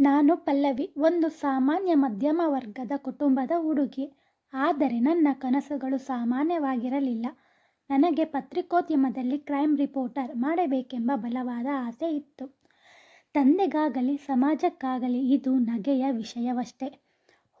ನಾನು ಪಲ್ಲವಿ, ಒಂದು ಸಾಮಾನ್ಯ ಮಧ್ಯಮ ವರ್ಗದ ಕುಟುಂಬದ ಹುಡುಗಿ. ಆದರೆ ನನ್ನ ಕನಸುಗಳು ಸಾಮಾನ್ಯವಾಗಿರಲಿಲ್ಲ. ನನಗೆ ಪತ್ರಿಕೋದ್ಯಮದಲ್ಲಿ ಕ್ರೈಮ್ ರಿಪೋರ್ಟರ್ ಮಾಡಬೇಕೆಂಬ ಬಲವಾದ ಆಸೆ ಇತ್ತು. ತಂದೆಗಾಗಲಿ, ಸಮಾಜಕ್ಕಾಗಲಿ ಇದು ನಗೆಯ ವಿಷಯವಷ್ಟೇ.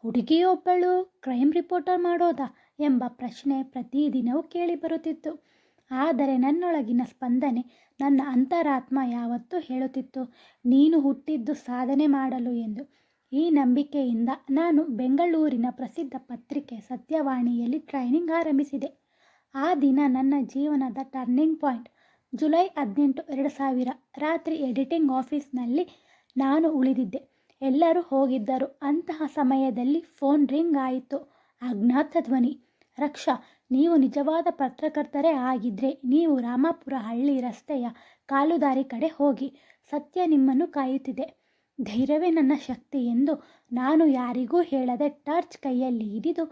ಹುಡುಗಿಯೊಬ್ಬಳು ಕ್ರೈಮ್ ರಿಪೋರ್ಟರ್ ಮಾಡೋದಾ ಎಂಬ ಪ್ರಶ್ನೆ ಪ್ರತಿದಿನವೂ ಕೇಳಿಬರುತ್ತಿತ್ತು. ಆದರೆ ನನ್ನೊಳಗಿನ ಸ್ಪಂದನೆ ನನ್ನ ಅಂತರಾತ್ಮ ಯಾವತ್ತೂ ಹೇಳುತ್ತಿತ್ತು. ನೀನು ಹುಟ್ಟಿದ್ದು ಸಾಧನೆ ಮಾಡಲು ಎಂದು. ಈ ನಂಬಿಕೆಯಿಂದ ನಾನು ಬೆಂಗಳೂರಿನ ಪ್ರಸಿದ್ಧ ಪತ್ರಿಕೆ ಸತ್ಯವಾಣಿಯಲ್ಲಿ ಟ್ರೈನಿಂಗ್ ಆರಂಭಿಸಿದೆ. ಆ ದಿನ ನನ್ನ ಜೀವನದ ಟರ್ನಿಂಗ್ ಪಾಯಿಂಟ್ ಜುಲೈ ಹದಿನೆಂಟು, ಎರಡು ಸಾವಿರ ರಾತ್ರಿ ಎಡಿಟಿಂಗ್ ಆಫೀಸ್ನಲ್ಲಿ ನಾನು ಉಳಿದಿದ್ದೆ. ಎಲ್ಲರೂ ಹೋಗಿದ್ದರು. ಅಂತಹ ಸಮಯದಲ್ಲಿ ಫೋನ್ ರಿಂಗ್ ಆಯಿತು. ಅಜ್ಞಾತ ಧ್ವನಿ. ರಕ್ಷಾ, ನೀವು ನಿಜವಾದ ಪತ್ರಕರ್ತರೇ ಆಗಿದ್ರೆ ನೀವು ರಾಮಾಪುರ ಹಳ್ಳಿ ರಸ್ತೆಯ ಕಾಲುದಾರಿ ಕಡೆ ಹೋಗಿ ಸತ್ಯ ನಿಮ್ಮನ್ನು ಕಾಯುತ್ತಿದೆ. ಧೈರ್ಯವೇ ನನ್ನ ಶಕ್ತಿ ಎಂದು ನಾನು ಯಾರಿಗೂ ಹೇಳದೆ ಟಾರ್ಚ್ ಕೈಯಲ್ಲಿ ಹಿಡಿದು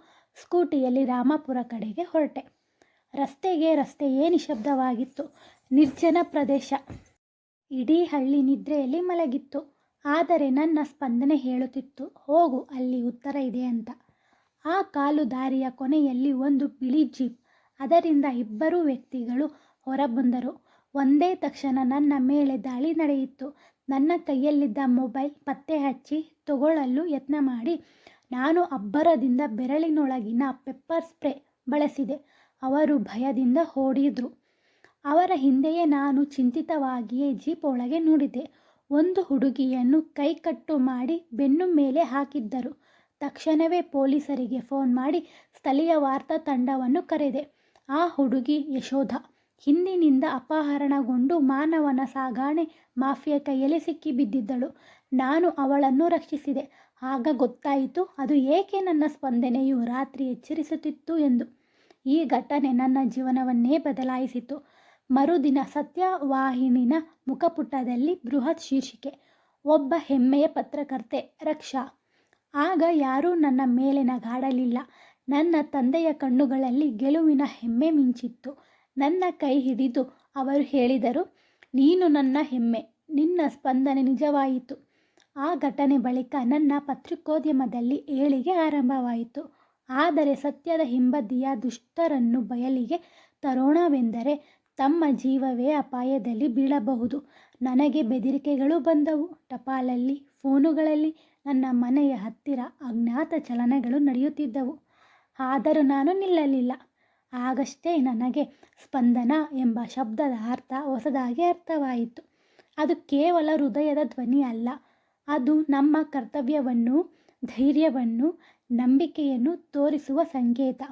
ಸ್ಕೂಟಿಯಲ್ಲಿ ರಾಮಾಪುರ ಕಡೆಗೆ ಹೊರಟೆ. ರಸ್ತೆಗೆ ರಸ್ತೆಯೇ ನಿಶಬ್ದವಾಗಿತ್ತು. ನಿರ್ಜನ ಪ್ರದೇಶ. ಇಡೀ ಹಳ್ಳಿ ನಿದ್ರೆಯಲ್ಲಿ ಮಲಗಿತ್ತು. ಆದರೆ ನನ್ನ ಸ್ಪಂದನೆ ಹೇಳುತ್ತಿತ್ತು, ಹೋಗು, ಅಲ್ಲಿ ಉತ್ತರ ಇದೆ ಅಂತ. ಆ ಕಾಲು ದಾರಿಯ ಕೊನೆಯಲ್ಲಿ ಒಂದು ಬಿಳಿ ಜೀಪ್. ಅದರಿಂದ ಇಬ್ಬರು ವ್ಯಕ್ತಿಗಳು ಹೊರಬಂದರು. ಒಂದೇ ತಕ್ಷಣ ನನ್ನ ಮೇಲೆ ದಾಳಿ ನಡೆಯಿತು. ನನ್ನ ಕೈಯಲ್ಲಿದ್ದ ಮೊಬೈಲ್ ಪತ್ತೆ ಹಚ್ಚಿ ತಗೊಳ್ಳಲು ಯತ್ನ ಮಾಡಿ. ನಾನು ಅಬ್ಬರದಿಂದ ಬೆರಳಿನೊಳಗಿನ ಪೆಪ್ಪರ್ ಸ್ಪ್ರೇ ಬಳಸಿದೆ. ಅವರು ಭಯದಿಂದ ಓಡಿದ್ರು. ಅವರ ಹಿಂದೆಯೇ ನಾನು ಚಿಂತಿತವಾಗಿಯೇ ಜೀಪ್ ಒಳಗೆ ನೋಡಿದೆ. ಒಂದು ಹುಡುಗಿಯನ್ನು ಕೈಕಟ್ಟು ಮಾಡಿ ಬೆನ್ನು ಮೇಲೆ ಹಾಕಿದ್ದರು. ತಕ್ಷಣವೇ ಪೊಲೀಸರಿಗೆ ಫೋನ್ ಮಾಡಿ ಸ್ಥಳೀಯ ವಾರ್ತಾ ತಂಡವನ್ನು ಕರೆದೆ. ಆ ಹುಡುಗಿ ಯಶೋಧ. ಹಿಂದಿನಿಂದ ಅಪಹರಣಗೊಂಡು ಮಾನವನ ಸಾಗಾಣೆ ಮಾಫಿಯಾ ಕೈಯಲ್ಲಿ ಸಿಕ್ಕಿಬಿದ್ದಿದ್ದಳು. ನಾನು ಅವಳನ್ನು ರಕ್ಷಿಸಿದೆ. ಆಗ ಗೊತ್ತಾಯಿತು, ಅದು ಏಕೆ ನನ್ನ ಸ್ಪಂದನೆಯು ರಾತ್ರಿ ಎಚ್ಚರಿಸುತ್ತಿತ್ತು ಎಂದು. ಈ ಘಟನೆ ನನ್ನ ಜೀವನವನ್ನೇ ಬದಲಾಯಿಸಿತು. ಮರುದಿನ ಸತ್ಯವಾಹಿನಿನ ಮುಖಪುಟದಲ್ಲಿ ಬೃಹತ್ ಶೀರ್ಷಿಕೆ, ಒಬ್ಬ ಹೆಮ್ಮೆಯ ಪತ್ರಕರ್ತೆ, ರಕ್ಷಾ. ಆಗ ಯಾರೂ ನನ್ನ ಮೇಲೆ ನಗಾಡಲಿಲ್ಲ ನನ್ನ ತಂದೆಯ ಕಣ್ಣುಗಳಲ್ಲಿ ಗೆಲುವಿನ ಹೆಮ್ಮೆ ಮಿಂಚಿತ್ತು. ನನ್ನ ಕೈ ಹಿಡಿದು ಅವರು ಹೇಳಿದರು, ನೀನು ನನ್ನ ಹೆಮ್ಮೆ. ನಿನ್ನ ಸ್ಪಂದನೆ ನಿಜವಾಯಿತು. ಆ ಘಟನೆ ಬಳಿಕ ನನ್ನ ಪತ್ರಿಕೋದ್ಯಮದಲ್ಲಿ ಏಳಿಗೆ ಆರಂಭವಾಯಿತು. ಆದರೆ ಸತ್ಯದ ಹಿಂಬದಿಯ ದುಷ್ಟರನ್ನು ಬಯಲಿಗೆ ತರೋಣವೆಂದರೆ ತಮ್ಮ ಜೀವವೇ ಅಪಾಯದಲ್ಲಿ ಬೀಳಬಹುದು. ನನಗೆ ಬೆದರಿಕೆಗಳು ಬಂದವು. ಟಪಾಲಲ್ಲಿ, ಫೋನುಗಳಲ್ಲಿ ನನ್ನ ಮನೆಯ ಹತ್ತಿರ ಅಜ್ಞಾತ ಚಲನೆಗಳು ನಡೆಯುತ್ತಿದ್ದವು. ಆದರೂ ನಾನು ನಿಲ್ಲಲಿಲ್ಲ. ಆಗಷ್ಟೇ ನನಗೆ ಸ್ಪಂದನ ಎಂಬ ಶಬ್ದದ ಅರ್ಥ ಹೊಸದಾಗಿ ಅರ್ಥವಾಯಿತು. ಅದು ಕೇವಲ ಹೃದಯದ ಧ್ವನಿ ಅಲ್ಲ. ಅದು ನಮ್ಮ ಕರ್ತವ್ಯವನ್ನು, ಧೈರ್ಯವನ್ನು, ನಂಬಿಕೆಯನ್ನು ತೋರಿಸುವ ಸಂಕೇತ.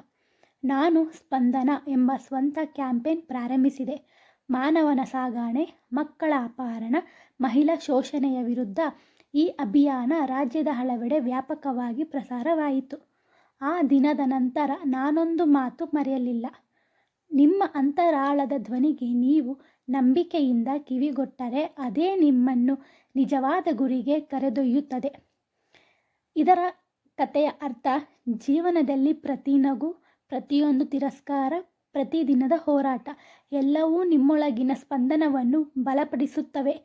ನಾನು ಸ್ಪಂದನ ಎಂಬ ಸ್ವಂತ ಕ್ಯಾಂಪೇನ್ ಪ್ರಾರಂಭಿಸಿದೆ. ಮಾನವನ ಸಾಗಾಣೆ, ಮಕ್ಕಳ ಅಪಹರಣ, ಮಹಿಳಾ ಶೋಷಣೆಯ ವಿರುದ್ಧ ಈ ಅಭಿಯಾನ ರಾಜ್ಯದ ಹಲವೆಡೆ ವ್ಯಾಪಕವಾಗಿ ಪ್ರಸಾರವಾಯಿತು. ಆ ದಿನದ ನಂತರ ನಾನೊಂದು ಮಾತು ಮರೆಯಲಿಲ್ಲ. ನಿಮ್ಮ ಅಂತರಾಳದ ಧ್ವನಿಗೆ ನೀವು ನಂಬಿಕೆಯಿಂದ ಕಿವಿಗೊಟ್ಟರೆ ಅದೇ ನಿಮ್ಮನ್ನು ನಿಜವಾದ ಗುರಿಗೆ ಕರೆದೊಯ್ಯುತ್ತದೆ. ಇದರ ಕಥೆಯ ಅರ್ಥ, ಜೀವನದಲ್ಲಿ ಪ್ರತಿ ನಗು ಪ್ರತಿಯೊಂದು ತಿರಸ್ಕಾರ, ಪ್ರತಿದಿನದ ಹೋರಾಟ, ಎಲ್ಲವೂ ನಿಮ್ಮೊಳಗಿನ ಸ್ಪಂದನವನ್ನು ಬಲಪಡಿಸುತ್ತವೆ.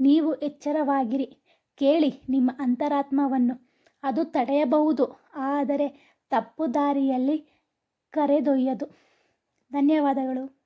ನೀವು ಎಚ್ಚರವಾಗಿರಿ. ಕೇಳಿ ನಿಮ್ಮ ಅಂತರಾತ್ಮವನ್ನು. ಅದು ತಡೆಯಬಹುದು, ಆದರೆ ತಪ್ಪು ದಾರಿಯಲ್ಲಿ ಕರೆದೊಯ್ಯದು. ಧನ್ಯವಾದಗಳು.